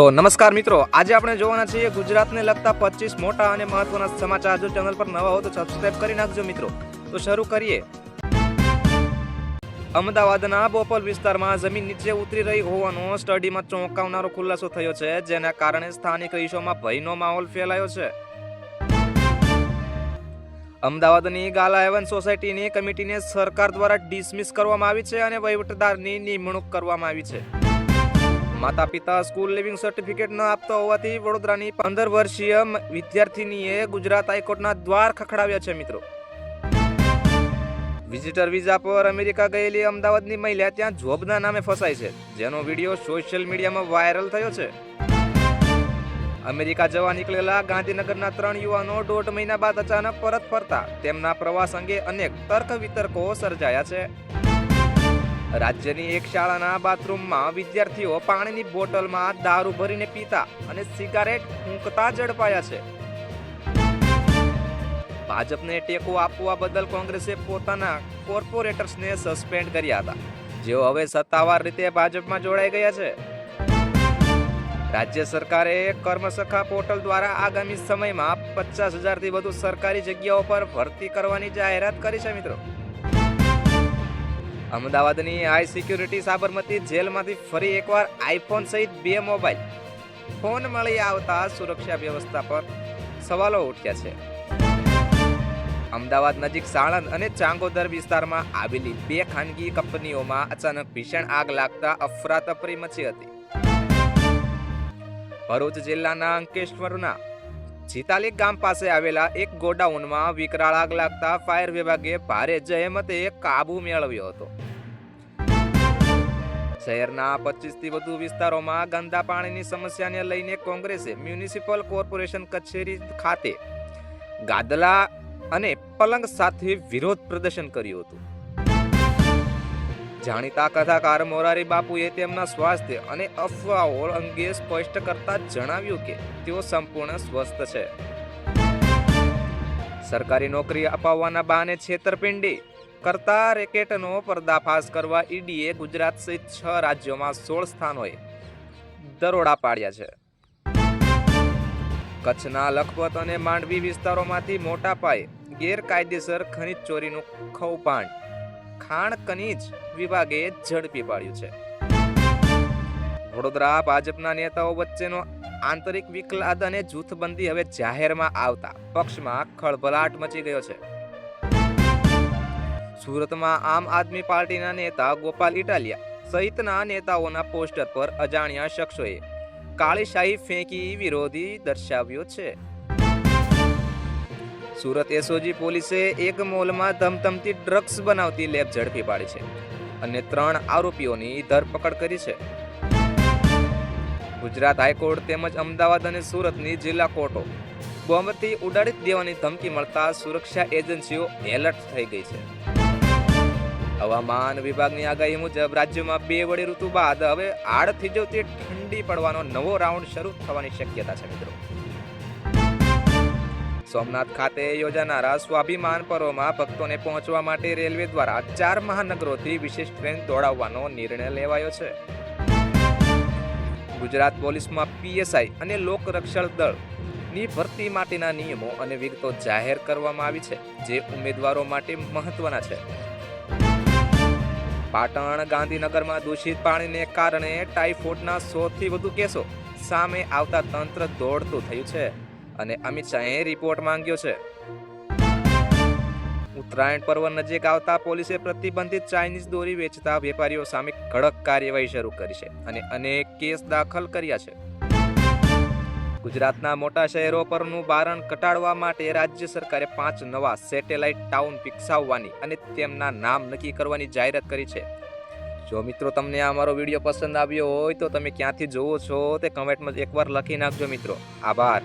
તો નમસ્કાર મિત્રો, આજે આપણે જોવાના છીએ ગુજરાતને લગતા પચીસ મોટા અને મહત્વના સમાચાર. જો ચેનલ પર નવા હો તો સબસ્ક્રાઇબ કરી નાખજો મિત્રો. તો શરૂ કરીએ. અમદાવાદના બોપલ વિસ્તારમાં જમીન નીચે ઉતરી રહી હોવાનો સ્ટડીમાં ચોંકાવનારો ખુલાસો થયો છે, જેના કારણે સ્થાનિક રહીશોમાં ભયનો માહોલ ફેલાયો છે. અમદાવાદની ગાલા હેવન સોસાયટીની કમિટીને સરકાર દ્વારા ડિસમિસ કરવામાં આવી છે અને વહીવટદારની નિમણૂક કરવામાં આવી છે. માતા પિતા સ્કૂલ લિવિંગ સર્ટિફિકેટ ન આપતા હોવાથી વડોદરાની પંદર વર્ષીય વિદ્યાર્થીનીએ ગુજરાત હાઈકોર્ટના દ્વાર ખખડાવ્યા છે, મિત્રો. વિઝિટર વિઝા પર અમેરિકા ગયેલી અમદાવાદની મહિલા ત્યાં જોબના નામે ફસાય છે, જેનો વીડિયો સોશિયલ મીડિયામાં વાયરલ થયો છે. અમેરિકા જવા નીકળેલા ગાંધીનગરના ત્રણ યુવાનો દોઢ મહિના બાદ અચાનક પરત ફરતા. તેમના પ્રવાસ અંગે અનેક તર્ક વિતર્કો સર્જાયા છે. રાજ્યની એક શાળાના બાથરૂમમાં વિદ્યાર્થીઓ પાણીની બોટલમાં દારૂ ભરીને પીતા અને સિગારેટ ફૂંકતા ઝડપાયા છે. ભાજપને ટેકો આપવા બદલ કોંગ્રેસે પોતાના કોર્પોરેટર્સને સસ્પેન્ડ કર્યા હતા. જેઓ હવે સત્તાવાર રીતે ભાજપમાં જોડાઈ ગયા છે. રાજ્ય સરકારે કર્મસખા પોર્ટલ દ્વારા આગામી સમયમાં પચાસ હજારથી વધુ સરકારી જગ્યાઓ પર ભરતી કરવાની જાહેરાત કરી છે મિત્રો. અમદાવાદની હાઈ સિક્યુરિટી સાબરમતી જેલમાંથી ફરી એકવાર આઈફોન સહિત બે મોબાઈલ ફોન મળી આવતા સુરક્ષા વ્યવસ્થા પર સવાલો ઉઠ્યા છે. અમદાવાદ નજીક સાણંદ અને ચાંગોદર વિસ્તારમાં આવેલી બે ખાનગી કંપનીઓમાં અચાનક ભીષણ આગ લાગતા અફરાતફરી મચી હતી. ભરૂચ જિલ્લાના અંકેશ્વરના જીતાલી ગામ પાસે આવેલા એક ગોડાઉનમાં વિકરાળ આગ લાગતા ફાયર વિભાગે ભારે જહેમતે કાબુ મેળવ્યો હતો. શહેરના 25 થી વધુ વિસ્તારોમાં ગંદા પાણીની સમસ્યાને લઈને કોંગ્રેસે મ્યુનિસિપલ કોર્પોરેશન કચેરી ખાતે ગાદલા અને પલંગ સાથે વિરોધ પ્રદર્શન કર્યું હતું. જાણીતા કથાકાર મોરારી બાપુએ તેમના સ્વાસ્થ્ય અને અફવાઓ અંગે સ્પષ્ટ કરતા જણાવ્યું કે તેઓ સંપૂર્ણ સ્વસ્થ છે. સરકારી નોકરી અપાવવાના બહાને છેતરપિંડી. કરતા રેકેટનો પર્દાફાશ કરવા ઈડીએ ગુજરાત સહિત છ રાજ્યોમાં સોળ સ્થાનોએ દરોડા પાડ્યા છે. કચ્છના લખપત અને માંડવી વિસ્તારોમાંથી મોટા પાયે ગેરકાયદેસર ખનિજ ચોરીનું કૌભાંડ ખાણ ખનિજ વિભાગે ઝડપી પાડ્યું છે. વડોદરા ભાજપના નેતાઓ વચ્ચેનો આંતરિક વિકલાદ અને જૂથબંધી હવે જાહેરમાં આવતા. પક્ષમાં ખળભળાટ મચી ગયો છે. સુરતમાં આમ આદમી પાર્ટીના નેતા ગોપાલ ઇટાલિયા સહિતના નેતાઓના પોસ્ટર પર અજાણ્યા શખ્સોએ કાળીશાહી ફેંકી વિરોધી દર્શાવ્યો છે. સુરત એસઓજી પોલીસે એક મોલમાં ધમધમતી ડ્રગ્સ બનાવતી લેબ ઝડપી પાડી છે અને ત્રણ આરોપીઓની ધરપકડ કરી છે. ગુજરાત હાઈકોર્ટ તેમજ અમદાવાદ અને સુરતની જિલ્લા કોર્ટો બોમ્બથી ઉડાડી દેવાની ધમકી મળતા સુરક્ષા એજન્સીઓ એલર્ટ થઈ ગઈ છે. હવામાન વિભાગની આગાહી મુજબ રાજ્યમાં બે વડી ઋતુ બાદ હવે આડ થીજવતી ઠંડી પડવાનો નવો રાઉન્ડ શરૂ થવાની શક્યતા છે મિત્રો. સોમનાથ ખાતે યોજાનારા સ્વાભિમાન પર્વમાં ભક્તોને પહોંચવા માટે રેલવે દ્વારા ચાર મહાનગરોથી વિશેષ ટ્રેન દોડાવવાનો નિર્ણય લેવાયો છે. ગુજરાત પોલીસમાં પીએસઆઈ અને લોકરક્ષણ દળની ભરતી માટેના નિયમો અને વિગતો જાહેર કરવામાં આવી છે, જે ઉમેદવારો માટે મહત્વના છે. પાટણ ગાંધીનગરમાં દૂષિત પાણીને કારણે ટાઇફોઇડના સોથી વધુ કેસો સામે આવતા તંત્ર દોડતું થયું છે, અને અમિત શાહે રિપોર્ટ માંગ્યો છે. ઉત્તરાયણ પર્વ નજીક આવતા પોલીસે પ્રતિબંધિત ચાઇનીઝ દોરી વેચતા વેપારીઓ સામે કડક કાર્યવાહી શરૂ કરી છે અને અનેક કેસ દાખલ કર્યા છે. ગુજરાતના મોટા શહેરો પરનું બારણ ઘટાડવા માટે રાજ્ય સરકારે પાંચ નવા સેટેલાઇટ ટાઉન વિકસાવવાની અને તેમના નામ નક્કી કરવાની જાહેરાત કરી છે. જો મિત્રો તમને આ અમારો વીડિયો પસંદ આવ્યો હોય તો તમે ક્યાંથી જોવો છો તે કમેન્ટમાં એકવાર લખી નાખજો મિત્રો. આભાર.